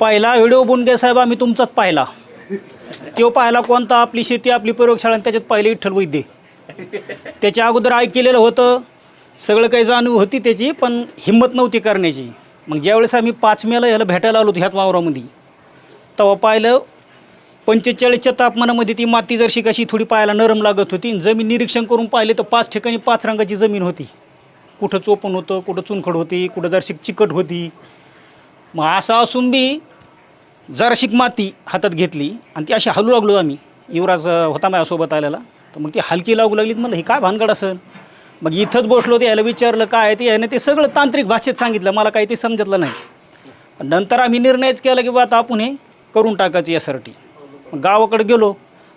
पहिला व्हिडिओ बुनगे साहेब आम्ही तुमचाच पाहिला. तो पाहिला कोणता? आपली शेती आपली प्रयोगशाळा आणि त्याच्यात पाहिले विठ्ठल वैद्य. त्याच्या अगोदर ऐकलेलं होतं. सगळं काही जाणीव होती त्याची पण हिंमत नव्हती करण्याची. मग ज्यावेळेस आम्ही पाच मेला ह्याला भेटायला आलो होतो ह्याच वावरामध्ये तेव्हा पाहिलं पंचेचाळीसच्या तापमानामध्ये ती माती जरशी कशी थोडी पाहायला नरम लागत होती. जमीन निरीक्षण करून पाहिले तर पाच ठिकाणी पाच रंगाची जमीन होती. कुठं चोपण होतं कुठं चुनखड होती कुठं जरशी चिकट होती. मग असं असून बी जराशीक माती हातात घेतली आणि ती अशी हलू लागलो आम्ही. युवराज होता माझ्यासोबत आलेला. तर मग ती हलकी लागू लागली तर म्हणलं हे काय भानगड असेल मग इथंच बसलो ते याला विचारलं काय आहे ते? याने ते सगळं तांत्रिक भाषेत सांगितलं मला काही ते समजतलं नाही. नंतर आम्ही निर्णयच केला की बा आता आपण हे करून टाकायचं यासाठी. मग गावाकडे गेलो.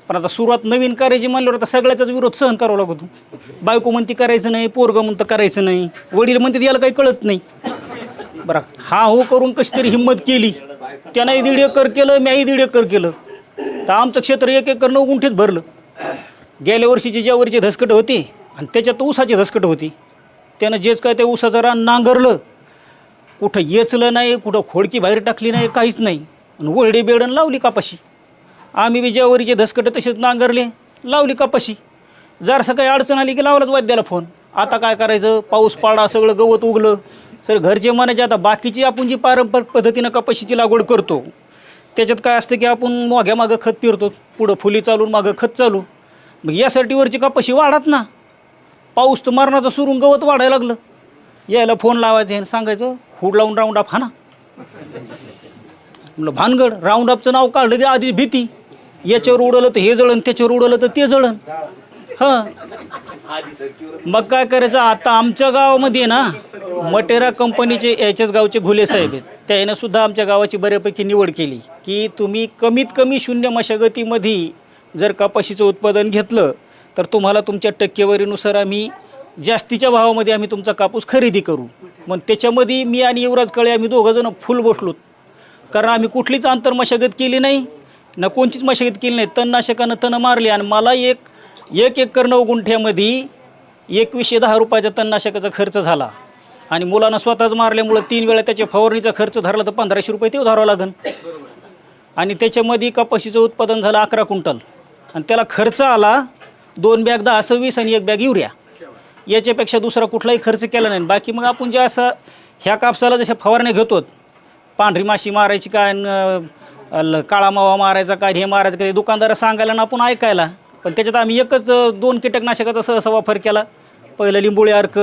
पण आता सुरुवात नवीन करायची म्हणल्यावर आता सगळ्याचाच विरोध सहन करावा लागतो बायको म्हणती करायचं नाही पोरगं म्हणतं करायचं नाही. वडील म्हणते याला काही कळत नाही. बरं हा हो करून कशी तरी हिंमत केली. त्यांनाही दीड एकर केलं म्याही दीड एकर केलं. तर आमचं क्षेत्र एक एकर नऊ गुंठेत भरलं. गेल्या वर्षीची ज्या वरची धसकटं होती आणि त्याच्यात ऊसाची धसकट होती त्यानं जेच काय त्या ऊसाचं रान नांगरलं. कुठं येचलं नाही कुठं खोडकी बाहेर टाकली नाही काहीच नाही. आणि वळडी बेडण लावली कापाशी. आम्ही बी ज्यावरीचे धसकटं तसेच नांगरले लावली कापाशी. जरासं काही अडचण आली की लावलाच वाद्याला फोन. आता काय करायचं? पाऊस पाडा सगळं गवत उगलं. सर घरचे म्हणायचे आता बाकीची आपण जी पारंपरिक पद्धतीनं कपाशीची लागवड करतो त्याच्यात काय असतं की आपण मोघ्या मागं खत पिरतो पुढं फुली चालून मागं खत चालू. मग यासाठी वरची कपाशी वाढत ना. पाऊस तर मरणाचं सुरून गवत वाढायला लागलं. यायला फोन लावायचं आणि सांगायचं हुड लावून राऊंड अप हाना म्हणलं भानगड राऊंड अपचं नाव काढलं की आधी भीती. याच्यावर उडवलं तर हे जळण त्याच्यावर उडवलं तर ते जळण. हां. मग काय करायचं आता आमच्या गावामध्ये ना मटेरा कंपनीचे याच्याच गावचे घुले साहेब आहेत. त्यानं सुद्धा आमच्या गावाची बऱ्यापैकी निवड केली की तुम्ही कमीत कमी शून्य मशागतीमध्ये जर कपाशीचं उत्पादन घेतलं तर तुम्हाला तुमच्या टक्केवारीनुसार आम्ही जास्तीच्या भावामध्ये आम्ही तुमचा कापूस खरेदी करू. मग त्याच्यामध्ये मी आणि युवराज कळे आम्ही दोघंजणं फुल बसलोत. कारण आम्ही कुठलीच अंतर मशागत केली नाही ना कोणतीच मशागत केली नाही. तणनाशकानं तण मारली आणि मला एक एक एकर नऊ गुंठ्यामध्ये एकवीसशे दहा रुपयाचा तणनाशकाचा खर्च झाला. आणि मुलांना स्वतःच मारल्यामुळं तीन वेळा त्याच्या फवारणीचा खर्च धरला तर पंधराशे रुपये ते धरावं लागेल आणि त्याच्यामध्ये कपाशीचं उत्पादन झालं अकरा क्विंटल. आणि त्याला खर्च आला दोन बॅग दहा सव्वीस आणि एक बॅग युरिया. याच्यापेक्षा दुसरा कुठलाही खर्च केला नाही. बाकी मग आपण जे असं ह्या कापसाला जशा फवारण्या घेतो पांढरी माशी मारायची काय न, ल- काळा मावा मारायचा काय हे मारायचं काय दुकानदार सांगायला ना आपण ऐकायला. पण त्याच्यात आम्ही एकच दोन कीटकनाशकाचा सहसा वापर केला. पहिलं लिंबोळी अर्क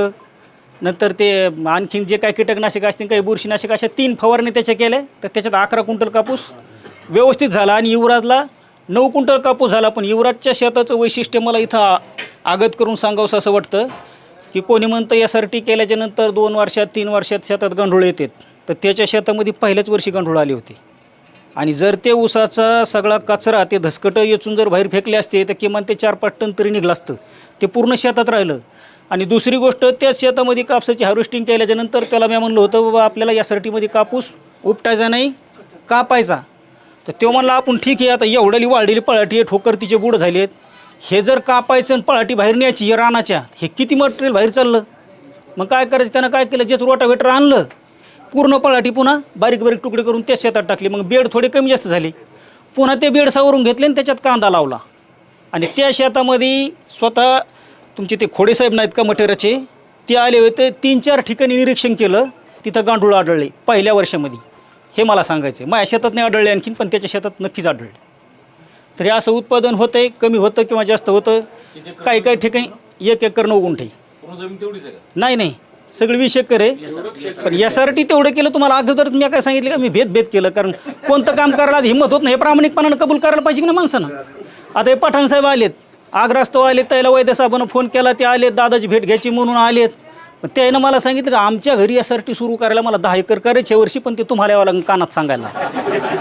नंतर ते आणखीन जे काही कीटकनाशक असतील काही बुरशीनाशक अशा तीन फवारणी त्याच्या केल्या. तर त्याच्यात अकरा क्विंटल कापूस व्यवस्थित झाला आणि युवराजला नऊ क्विंटल कापूस झाला. पण युवराजच्या शेताचं वैशिष्ट्य मला इथं आगत करून सांगावंसं असं वाटतं की कोणी म्हणतं एस आर टी केल्याच्यानंतर दोन वर्षात तीन वर्षात शेतात गंडोळ येतात तर त्याच्या शेतामध्ये पहिल्याच वर्षी गंडोळ आले होते. आणि जर ते ऊसाचा सगळा कचरा ते धसकटं येचून जर बाहेर फेकले असते तर किमान ते चार पाच टन तरी निघलं असतं. ते पूर्ण शेतात राहिलं. आणि दुसरी गोष्ट त्याच शेतामध्ये कापसाची हार्वेस्टिंग केल्याच्यानंतर त्याला मी म्हणलं होतं बाबा आपल्याला या सर्टीमध्ये कापूस उपटायचा नाही कापायचा. तर तो म्हणला आपण ठीक आहे आता एवढ्याली वाढलेली पळाटी आहे ठोकर तिचे बुड झाले आहेत हे जर कापायचं आणि पळाटी बाहेर न्यायची या रानाच्या हे किती मटेरियल बाहेर चाललं? मग काय करायचं? त्यानं काय केलं? जेच रोटावेटर आणलं पूर्ण पळाटी पुन्हा बारीक बारीक तुकडे करून त्या शेतात टाकली. मग बेड थोडे कमी जास्त झाले. पुन्हा ते बेड सावरून घेतले आणि त्याच्यात कांदा लावला. आणि त्या शेतामध्ये स्वतः तुमचे ते खोडेसाहेब नाहीत का मटेराचे? ते आले होते तीन चार ठिकाणी निरीक्षण केलं तिथं गांडूळ आढळले पहिल्या वर्षामध्ये. हे मला सांगायचं माझ्या शेतात नाही आढळले आणखीन पण त्याच्या शेतात नक्कीच आढळले. तरी असं उत्पादन होतं आहे कमी होतं किंवा जास्त होतं काही काही ठिकाणी एक एकर नऊ गुंठे नाही नाही. सगळी वीस एकर आहे. पण यासाठी तेवढं केलं तुम्हाला अगोदरच मी काय सांगितलं का? मी भेद भेद केलं कारण कोणतं काम करायला हिंमत होत नाही. हे प्रामाणिकपणानं कबूल करायला पाहिजे की ना माणसानं? आता हे पठाण साहेब आग्रस्त तो आले त्याला वैद्य साहेबानं फोन केला ते आले दादाची भेट घ्यायची म्हणून आलेत. पण त्यानं मला सांगितलं का आमच्या घरी यासाठी सुरू करायला मला दहा एकर करायचे वर्षी पण ते तुम्हाला यावं लागेल कानात सांगायला.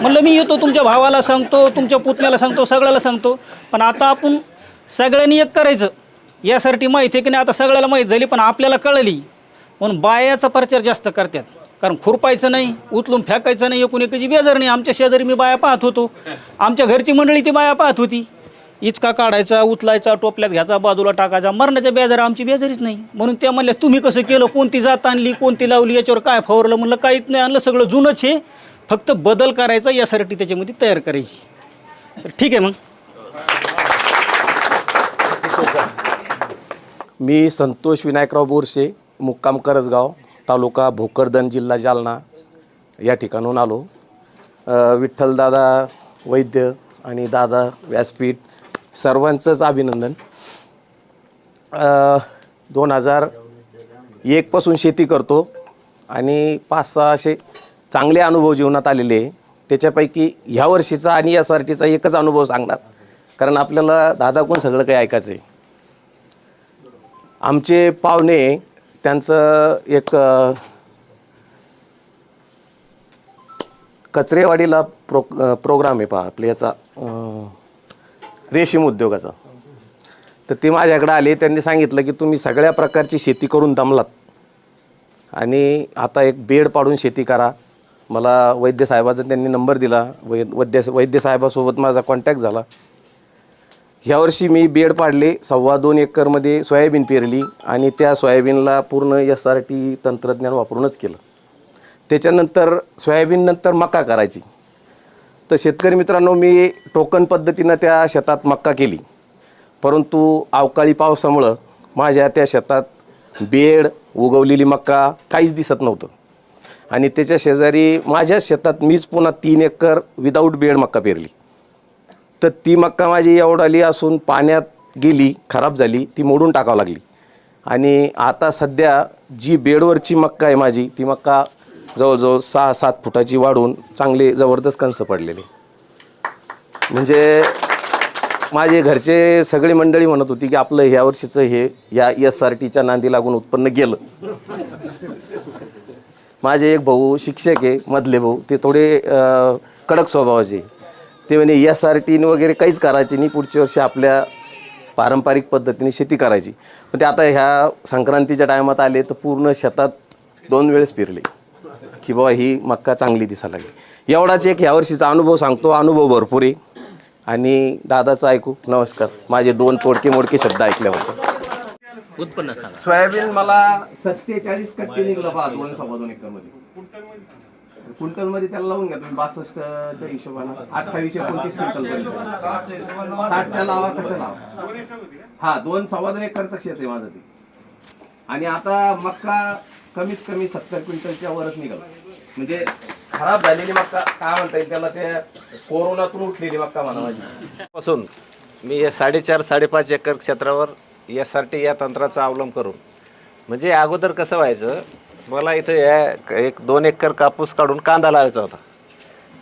म्हणलं मी येतो तुमच्या भावाला सांगतो तुमच्या पुतण्याला सांगतो सगळ्याला सांगतो. पण आता आपण सगळ्यांनी एक करायचं. यासाठी माहिती आहे की नाही आता सगळ्याला माहीत झाली पण आपल्याला कळली. म्हणून बायाचा प्रचार जास्त करतात. कारण खुरपायचं नाही उचलून फेकायचं नाही एकूण एकाची बेजार नाही आमच्या शेजारी मी बाया पाहत होतो. आमच्या घरची मंडळी ती बाया पाहत होती. इचका काढायचा उचलायचा टोपल्यात घ्यायचा बाजूला टाकायचा मरणाच्या बेजार आमची बेजारीच नाही. म्हणून त्या म्हणल्या तुम्ही कसं केलं? कोणती जात आणली? कोणती लावली? याच्यावर काय फवारलं? म्हणलं काहीच नाही आणलं सगळं जुनंच आहे फक्त बदल करायचा यासाठी त्याच्यामध्ये तयार करायची. तर ठीक आहे मग. मी संतोष विनायकराव बोरसे मुक्काम करजगाव तालुका भोकरदन जिल्हा जालना या ठिकाणून आलो. विठ्ठलदादा वैद्य आणि दादा व्यासपीठ सर्वांचंच अभिनंदन. दोन हजार एकपासून शेती करतो आणि पाच सहा असे चांगले अनुभव जीवनात आलेले आहे. त्याच्यापैकी ह्या वर्षीचा आणि यासाठीचा एकच अनुभव सांगणार. कारण आपल्याला दादाकडून सगळं काही ऐकायचं आहे आमचे पाहुणे त्यांचं एक कचरेवाडीला प्रो प्रोग्राम आहे पहा. आपल्या याचा रेशीम उद्योगाचा. तर ते माझ्याकडे आले त्यांनी सांगितलं की तुम्ही सगळ्या प्रकारची शेती करून दमलात. आणि आता एक बेड पाडून शेती करा. मला वैद्यसाहेबाचा त्यांनी नंबर दिला. वै वैद्य वैद्यसाहेबासोबत माझा कॉन्टॅक्ट झाला. ह्यावर्षी मी बेड पाडले सव्वा दोन एकरमध्ये सोयाबीन पेरली आणि त्या सोयाबीनला पूर्ण एस आर टी तंत्रज्ञान वापरूनच केलं. त्याच्यानंतर सोयाबीननंतर मका करायची. तर शेतकरी मित्रांनो मी टोकन पद्धतीनं त्या शेतात मक्का केली. परंतु अवकाळी पावसामुळं माझ्या त्या शेतात बेड उगवलेली मक्का काहीच दिसत नव्हतं. आणि त्याच्या शेजारी माझ्याच शेतात मीच पुन्हा तीन एकर विदाऊट बेड मक्का पेरली. तर ती मक्का माझी एवढाली असून पाण्यात गेली खराब झाली ती मोडून टाकावं लागली. आणि आता सध्या जी बेडवरची मक्का आहे माझी ती मक्का जवळजवळ सहा सात फुटाची वाढून चांगले जबरदस्त कंस पडलेले. म्हणजे माझे घरचे सगळी मंडळी म्हणत होती की आपलं ह्या वर्षीचं हे या एस आर टीच्या नांदी लागून उत्पन्न गेलं. माझे एक भाऊ शिक्षक आहे मधले भाऊ ते थोडे कडक स्वभावाचे ते म्हणे एस आर टीने वगैरे काहीच करायचे नाही पुढच्या वर्षी आपल्या पारंपरिक पद्धतीने शेती करायची. पण ते आता ह्या संक्रांतीच्या टायमात आले तर पूर्ण शेतात दोन वेळेस फिरले. की बाबा ही मक्का चांगली दिसायला लागली. एवढाच एक ह्या वर्षीचा अनुभव सांगतो अनुभव भरपूर आहे. आणि दादाचं ऐकू नमस्कार. माझे दोन तोडके मोडके शब्द ऐकल्यावर. उत्पन्न सांगा. सोयाबीन मला सत्तेचाळीस कट्टे निघलं पहा दोन सव्वा दोन एकरमध्ये क्विंटलमध्ये त्याला लावून घ्या तुम्ही बासष्टच्या हिशोबानं. अठ्ठावीस एकोणतीस क्विंटल साठच्या लावा कसं लावा? हा दोन सव्वा दोन एकरचं क्षेत्र आहे माझं ते. आणि आता मक्का कमीत कमी सत्तर क्विंटलच्या वरच निघाला. म्हणजे खराब झालेली मक्का काय म्हणता येईल त्याला? ते कोरोनातून उठलेली मक्का म्हणा माझी. पासून मी या साडेचार साडेपाच एकर क्षेत्रावर एस आर टी या तंत्राचा अवलंब करून म्हणजे अगोदर कसं व्हायचं मला इथं या एक दोन एकर कापूस काढून कांदा लावायचा होता.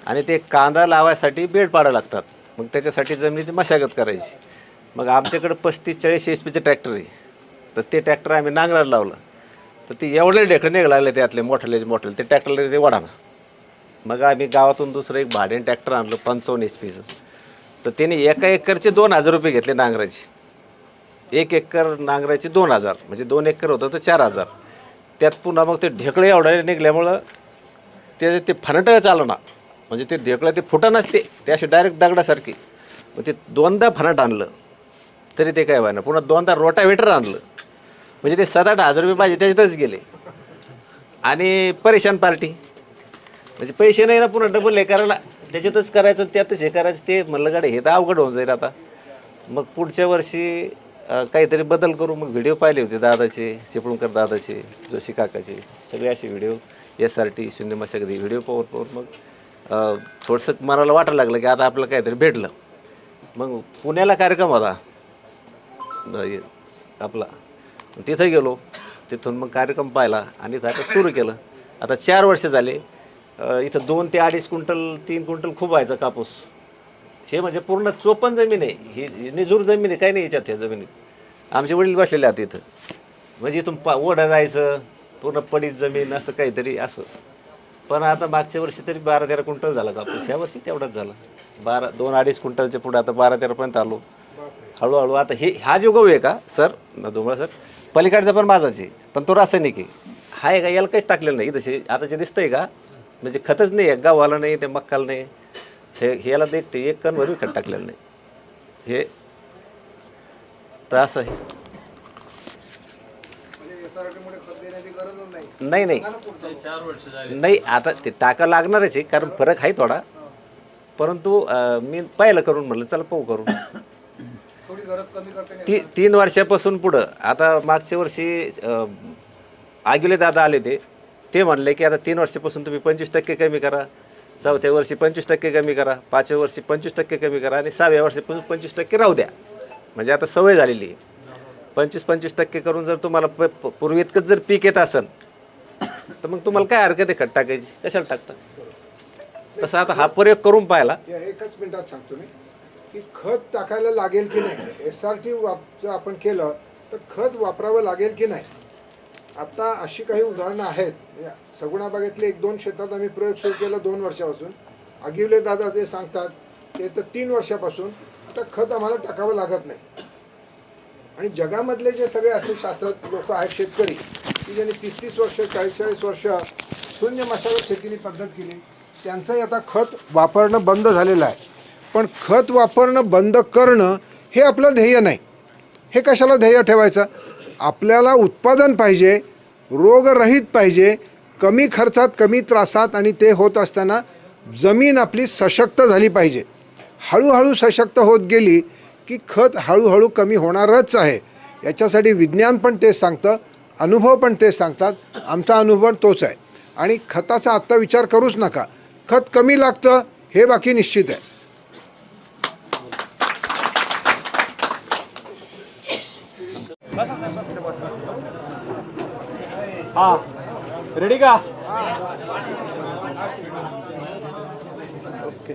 आणि ते कांदा लावायसाठी बेड पाडावं लागतात. मग त्याच्यासाठी जमिनीची मशागत करायची. मग आमच्याकडे पस्तीस चाळीस एच पीचे ट्रॅक्टर आहे. तर ते ट्रॅक्टर आम्ही नांगराला लावलं. तर ते एवढे ढेकळे निघायला लागले त्यातले मोठले मोठले ते ट्रॅक्टरला ते वडाना मग आम्ही गावातून दुसरं एक भाड्याने ट्रॅक्टर आणलं पंचावन्न एच पीचं तर त्याने एका एकरचे दोन हजार रुपये घेतले नांगराचे. एक एकर नांगराचे दोन हजार म्हणजे दोन एकर होतं तर चार हजार. त्यात पुन्हा मग ते ढेकळे एवढ्या निघल्यामुळं ते ते फनटं चालना म्हणजे ते ढेकळं ते फुटा नसते ते असे डायरेक्ट दगडासारखी. मग ते दोनदा फनट आणलं तरी ते काय व्हायना पुन्हा दोनदा रोटावेटर आणलं. म्हणजे ते सात आठ हजार रुपये पाहिजे त्याच्यातच गेले. आणि परेशान पार्टी. म्हणजे पैसे नाही ना पुन्हा डबल हे करायला. त्याच्यातच करायचं त्यातच हे करायचं ते म्हणलं गाडी हे तर अवघड होऊन जाईल आता. मग पुढच्या वर्षी काहीतरी बदल करू. मग व्हिडिओ पाहिले होते दादाचे चिपळूणकर दादाचे जोशी काकाचे. सगळे असे व्हिडिओ एस आर टी शून्य मशागती व्हिडिओ पाहून पाहून मग थोडंसं मनाला वाटायला लागलं की आता आपलं काहीतरी भेटलं. मग पुण्याला कार्यक्रम होता. आपला. तिथं गेलो. तिथून मग कार्यक्रम पाहिला आणि इथं आता सुरू केलं. आता चार वर्ष झाले इथं दोन ते अडीच क्विंटल तीन क्विंटल खूप व्हायचा कापूस. हे म्हणजे पूर्ण चोपन जमीन आहे. ही ही निजूर जमीन आहे काही नाही याच्यात ह्या जमिनीत. आमचे वडील बसलेले आहेत इथं. म्हणजे इथून पा ओढा जायचं पूर्ण पडीत जमीन असं काहीतरी असं. पण आता मागच्या वर्षी तरी बारा तेरा क्विंटल झाला कापूस. ह्या वर्षी तेवढाच झाला. बारा दोन अडीच क्विंटलच्या पुढे आता बारा तेरापर्यंत आलो. हळूहळू आता हे हा जो गहू आहे का सर? धुमळा सर. पलीकडचा पण माझाच आहे पण तो रासायनिक आहे. हा आहे का? याला काहीच टाकलेलं नाही. तसे आता जे दिसतंय का म्हणजे खतच नाही आहे. गव्हाला नाही ते मक्काला नाही. हे ह्याला याला एक कणभर खत टाकलेलं नाही. हे तर असं आहे. नाही नाही. नाही आता ते टाका लागणारच आहे कारण फरक आहे थोडा. परंतु मी पाहिलं करून म्हटलं चला पाहू करून. ती तीन वर्षापासून पुढं. आता मागच्या वर्षी आगिले दादा आले ते. ते म्हणले की आता तीन वर्षापासून तुम्ही पंचवीस टक्के कमी करा. चौथ्या वर्षी पंचवीस टक्के कमी करा. पाचव्या वर्षी पंचवीस टक्के कमी करा. आणि सहाव्या वर्षी पंचवीस टक्के राहू द्या. म्हणजे आता सवय झालेली आहे. पंचवीस पंचवीस टक्के करून जर तुम्हाला प- पूर्वी इतकंच जर पीक येत असेल तर मग तुम्हाला काय हरकत आहे खत टाकायची? कशाला टाकता? तसं आता हा प्रयोग करून पाहिला. एकच मिनिटात सांगतो मी. की खत टाकायला लागेल की नाही? एस आर टी वाप जर आपण केलं तर खत वापरावं लागेल की नाही? आता अशी काही उदाहरणं आहेत. या सगुणा बागेतले एक दोन क्षेत्रात आम्ही प्रयोग सुरू केला दोन वर्षापासून. आगिवले दादा जे सांगतात ते तर तीन वर्षापासून. आता खत आम्हाला टाकावं लागत नाही. आणि जगामधले जे सगळे असे शास्त्रात लोक आहेत शेतकरी की ज्यांनी तीस तीस वर्ष चाळीस चाळीस वर्ष शून्य मशागत शेतीने पद्धत केली त्यांचंही आता खत वापरणं बंद झालेलं आहे. पण खत वापरणं बंद करणं हे आपलं ध्येय नाही. हे कशाला ध्येय ठेवायचं? आपल्याला उत्पादन पाहिजे रोगरहित पाहिजे कमी खर्चात कमी त्रासात आणि ते होत असताना जमीन आपली सशक्त झाली पाहिजे. हळूहळू सशक्त होत गेली की खत हळूहळू कमी होणारच आहे. याच्यासाठी विज्ञान पण तेच सांगतं अनुभव पण तेच सांगतात. आमचा अनुभव तोच आहे. आणि खताचा आत्ता विचार करूच नका. खत कमी लागतं हे बाकी निश्चित आहे. हा. रेडी का? ओके